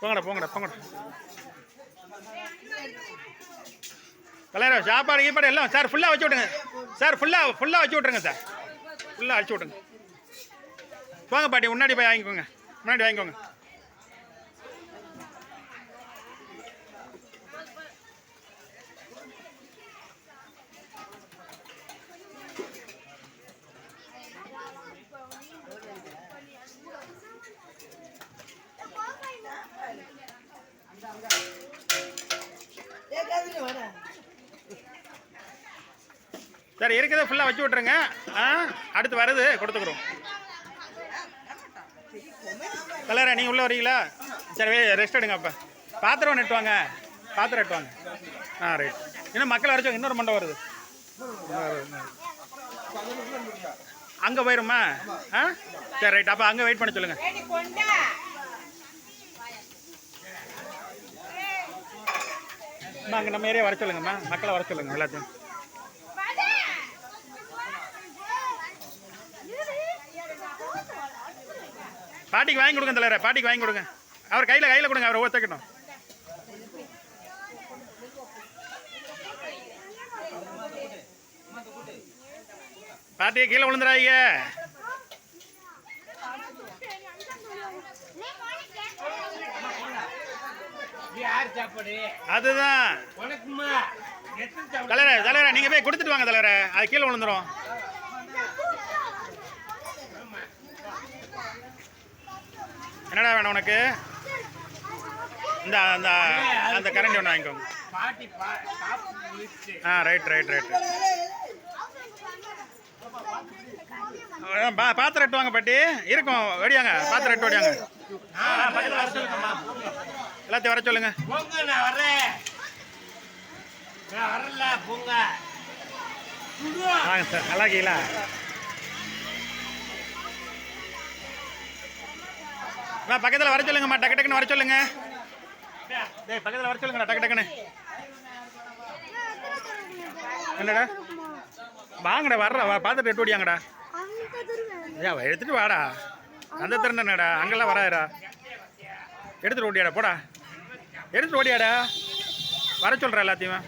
போங்கடா போங்கடா போங்கடா. கலையரா சாப்பாடு கீப்பாடு எல்லாம் சார் ஃபுல்லாக வச்சு விட்டுங்க சார் ஃபுல்லாக ஃபுல்லாக வச்சு விட்ருங்க சார். ஃபுல்லாக அடிச்சு விட்ருங்க போங்க பாட்டி முன்னாடி போய் வாங்கிக்கோங்க. முன்னாடி வாங்கிக்கோங்க. சரி இருக்கிறத ஃபுல்லாக வச்சு விட்ருங்க ஆ அடுத்து வருது கொடுத்துக்குறோம். கலரா நீங்கள் உள்ளே வரீங்களா? சரி ரெஸ்ட் எடுங்க அப்போ. பாத்திரம் நட்டுவாங்க பாத்திரம் நட்டுவாங்க ஆ ரைட் இன்னும் மக்கள் வரைச்சவங்க இன்னொரு மண்டபம் வருது. அங்கே போயிருமா? ஆ? சரி ரைட் அப்போ அங்கே வெயிட் பண்ண சொல்லுங்கள் அங்கே நம்ம ஏரியா வர சொல்லுங்கம்மா. மக்களை வர சொல்லுங்கள் எல்லாத்தையும். பாட்டிக்கு வாங்கி கொடுங்க தலைவரை பாட்டிக்கு வாங்கி கொடுங்க. அவர் கையில் கையில் கொடுங்க அவர் ஒவ்வொருத்தக்கட்டும் பாட்டி கீழே விழுந்துடாதீங்க. அதுதான். உனக்குமா எத்தனை நீங்க நீங்கள் போய் கொடுத்துட்டு வாங்க தலைவரை. அது கீழே விழுந்துரும். என்னடா வேணும் உனக்கு? இந்த அந்த அந்த கரண்டி ஒன்று வாங்கிக்கோங்க. ஆ ரைட் ரைட் ரைட் பா பாத்திரம் எட்டு வாங்க பாட்டி. இருக்கும் வெடியாங்க பாத்திரம் எட்டு வெடியாங்க எல்லாத்தையும் வர சொல்லுங்க. வாங்க சார் நல்லா அம்மா பக்கத்தில் வர சொல்லுங்கம்மா. டக்கு டக்குன்னு வர சொல்லுங்க. டேய் பக்கத்தில் வர சொல்லுங்கடா டக்கு டக்குன்னு. என்னடா? வாங்கடா வர்ற வா பார்த்துட்டு எட்டு ஓடியாங்கடா. ஏன் எடுத்துட்டு வாடா. அந்த திறன் என்னடா? அங்கெல்லாம் வராதடா. எடுத்துட்டு ஓடியாடா போடா. எடுத்துட்டு ஓடியாடா. வர சொல்கிறேன் எல்லாத்தையும்.